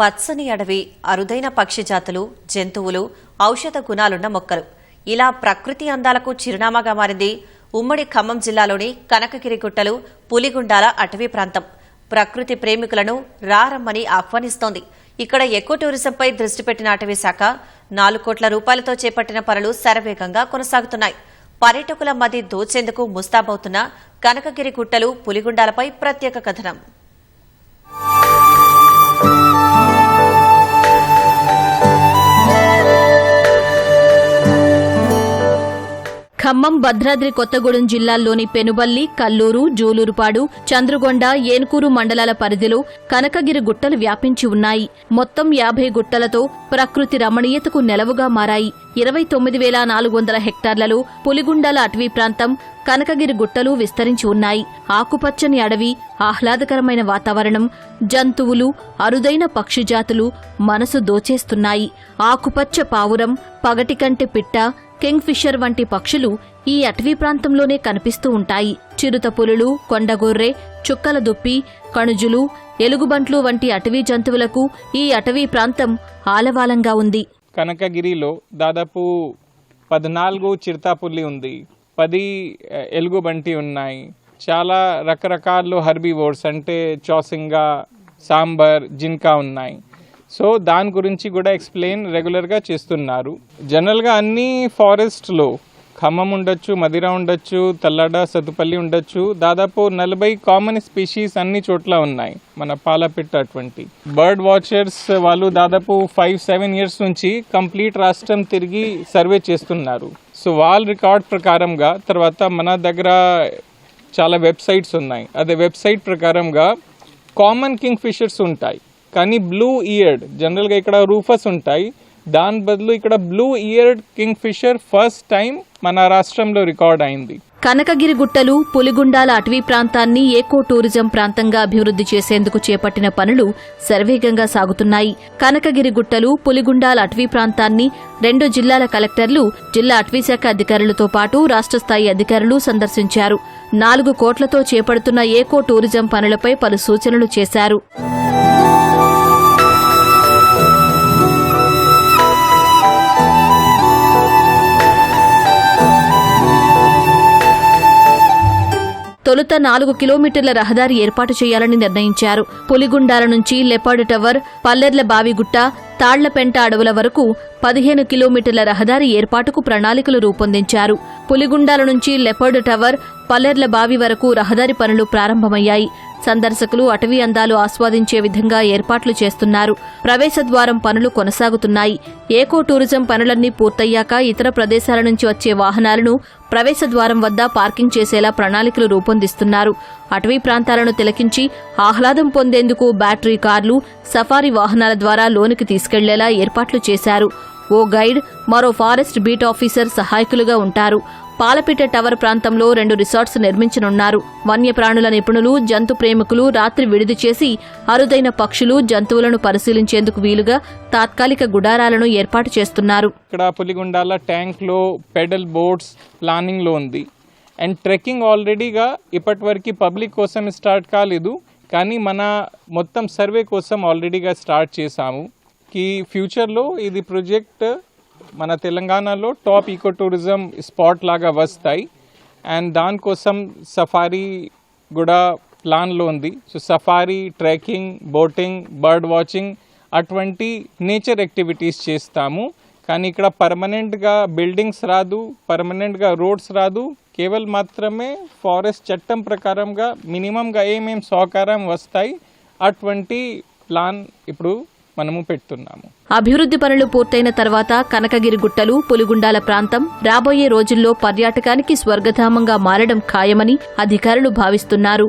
పచ్చని అడవి అరుదైన పక్షి జాతులు జంతువులు ఔషధ గుణాలున్న మొక్కలు. ఇలా ప్రకృతి అందాలకు చిరునామాగా మారింది ఉమ్మడి ఖమ్మం జిల్లాలోని కనకగిరి గుట్టలు పులిగుండాల అటవీ ప్రాంతం. ప్రకృతి ప్రేమికులను రారమ్మని ఆహ్వానిస్తోంది. ఇక్కడ ఎక్కువ టూరిజంపై దృష్టి పెట్టిన అటవీ శాఖ నాలుగు కోట్ల రూపాయలతో చేపట్టిన పనులు శరవేగంగా కొనసాగుతున్నాయి. పర్యాటకుల మధ్య దోచేందుకు ముస్తాబవుతున్న కనకగిరి గుట్టలు పులిగుండాలపై ప్రత్యేక కథనం. ఖమ్మం భద్రాద్రి కొత్తగూడెం జిల్లాల్లోని పెనుబల్లి కల్లూరు జూలూరుపాడు చంద్రుగొండ ఏనుకూరు మండలాల పరిధిలో కనకగిరి గుట్టలు వ్యాపించి ఉన్నాయి. మొత్తం యాభై గుట్టలతో ప్రకృతి రమణీయతకు నెలవుగా మారాయి. ఇరవై తొమ్మిది వేల నాలుగు వందల హెక్టార్లలో పులిగుండాల అటవీ ప్రాంతం కనకగిరి గుట్టలు విస్తరించి ఉన్నాయి. ఆకుపచ్చని అడవి ఆహ్లాదకరమైన వాతావరణం జంతువులు అరుదైన పక్షి జాతులు మనసు దోచేస్తున్నాయి. ఆకుపచ్చ పావురం పగటికంటి పిట్ట కింగ్ ఫిషర్ వంటి పక్షులు ఈ అటవీ ప్రాంతంలోనే కనిపిస్తూ ఉంటాయి. చిరుత పులులు కొండగొర్రె చుక్కల దుప్పి కణుజులు ఎలుగుబంట్లు వంటి అటవీ జంతువులకు ఈ అటవీ ప్రాంతం ఆలవాలంగా ఉంది. కనకగిరిలో దాదాపు పద్నాలుగు చిరుతాపుల్లి ఉంది. పది ఎలుగుబంటి ఉన్నాయి. చాలా రకరకాల హర్బీవోర్స్ అంటే చోసింగా సాంబార్ జింకా ఉన్నాయి. సో దాని గురించి కూడా ఎక్స్ప్లెయిన్ రెగ్యులర్గా చేస్తున్నారు. జనరల్గా అన్ని ఫారెస్ట్లో ఖమ్మం ఉండొచ్చు మదిర ఉండొచ్చు తల్లడ సతుపల్లి ఉండొచ్చు. దాదాపు నలభై కామన్ స్పీషీస్ అన్ని చోట్ల ఉన్నాయి మన పాలపిట్ట అటువంటి. బర్డ్ వాచర్స్ వాళ్ళు దాదాపు ఫైవ్ సెవెన్ ఇయర్స్ నుంచి కంప్లీట్ రాష్ట్రం తిరిగి సర్వే చేస్తున్నారు. సో వాళ్ళ రికార్డ్ ప్రకారంగా తర్వాత మన దగ్గర చాలా వెబ్సైట్స్ ఉన్నాయి. అదే వెబ్సైట్ ప్రకారంగా కామన్ కింగ్ ఫిషర్స్ ఉంటాయి. కానీ బ్లూ ఇయర్డ్ జనరల్గా ఇక్కడ రూఫస్ ఉంటాయి. దాని బదులు ఇక్కడ blue eared kingfisher first time మన రాష్ట్రంలో రికార్డ్ అయింది. కనకగిరి గుట్టలు పులిగుండాల అటవీ ప్రాంతాన్ని ఏకో టూరిజం ప్రాంతంగా అభివృద్ధి చేసేందుకు చేపట్టిన పనులు శరవేగంగా సాగుతున్నాయి. కనకగిరి గుట్టలు పులిగుండాల అటవీ ప్రాంతాన్ని రెండు జిల్లాల కలెక్టర్లు జిల్లా అటవీశాఖ అధికారులతో పాటు రాష్ట్ర స్థాయి అధికారులు సందర్శించారు. నాలుగు కోట్లతో చేపడుతున్న ఏకో టూరిజం పనులపై పలు సూచనలు చేశారు. తొలుత నాలుగు కిలోమీటర్ల రహదారి ఏర్పాటు చేయాలని నిర్ణయించారు. పులిగుండాల నుంచి లెపర్డ్ టవర్ పల్లెర్ల బావిగుట్ట తాళ్ళపెంట అడవుల వరకు పదిహేను కిలోమీటర్ల రహదారి ఏర్పాటుకు ప్రణాళికలు రూపొందించారు. పులిగుండాల నుంచి లెపర్డ్ టవర్ పల్లెర్ల బావి వరకు రహదారి పనులు ప్రారంభమయ్యాయి. సందర్శకులు అటవీ అందాలు ఆస్వాదించే విధంగా ఏర్పాట్లు చేస్తున్నారు. ప్రవేశ ద్వారం పనులు కొనసాగుతున్నాయి. ఏకో టూరిజం పనులన్నీ పూర్తయ్యాక ఇతర ప్రదేశాల నుంచి వచ్చే వాహనాలను ప్రవేశ ద్వారం వద్ద పార్కింగ్ చేసేలా ప్రణాళికలు రూపొందిస్తున్నారు. అటవీ ప్రాంతాలను తిలకించి ఆహ్లాదం పొందేందుకు బ్యాటరీ కార్లు సఫారీ వాహనాల ద్వారా లోనికి తీసుకెళ్ళేలా ఏర్పాట్లు చేశారు. ఓ గైడ్ మరో ఫారెస్ట్ బీట్ ఆఫీసర్ సహాయకులుగా ఉంటారు. పాలపీట టవర్ ప్రాంతంలో రెండు రిసార్ట్స్ నిర్మించనున్నారు. వన్యప్రాణుల నిపుణులు జంతు ప్రేమికులు రాత్రి విడిది చేసి అరుదైన పక్షులు జంతువులను పరిశీలించేందుకు వీలుగా తాత్కాలిక గుడారాలను ఏర్పాటు చేస్తున్నారు. ఇక్కడ పులిగుండాల ట్యాంక్లో పెడల్ బోట్స్ ప్లానింగ్లో ఉంది. అండ్ ట్రెక్కింగ్ ఆల్రెడీగా ఇప్పటివరకు పబ్లిక్ కోసం స్టార్ట్ కాలేదు. కానీ మన మొత్తం సర్వే కోసం ఆల్రెడీగా స్టార్ట్ చేశాము. కి ఫ్యూచర్లో ఇది ప్రాజెక్ట్ మన తెలంగాణలో టాప్ ఈకో టూరిజం స్పాట్ లాగా వస్తాయి. అండ్ దానికోసం సఫారీ కూడా ప్లాన్లో ఉంది. So safari trekking boating bird watching అటువంటి నేచర్ యాక్టివిటీస్ చేస్తాము. కానీ ఇక్కడ పర్మనెంట్గా బిల్డింగ్స్ రాదు పర్మనెంట్గా రోడ్స్ రాదు. కేవలం మాత్రమే ఫారెస్ట్ చట్టం ప్రకారంగా మినిమంగా ఏమేం సహకారం వస్తాయి అటువంటి ప్లాన్ ఇప్పుడు మనము పెడుతున్నాము. అభివృద్ధి పనులు పూర్తయిన తర్వాత కనకగిరి గుట్టలు పులిగుండాల ప్రాంతం రాబోయే రోజుల్లో పర్యాటకానికి స్వర్గధామంగా మారడం ఖాయమని అధికారులు భావిస్తున్నారు.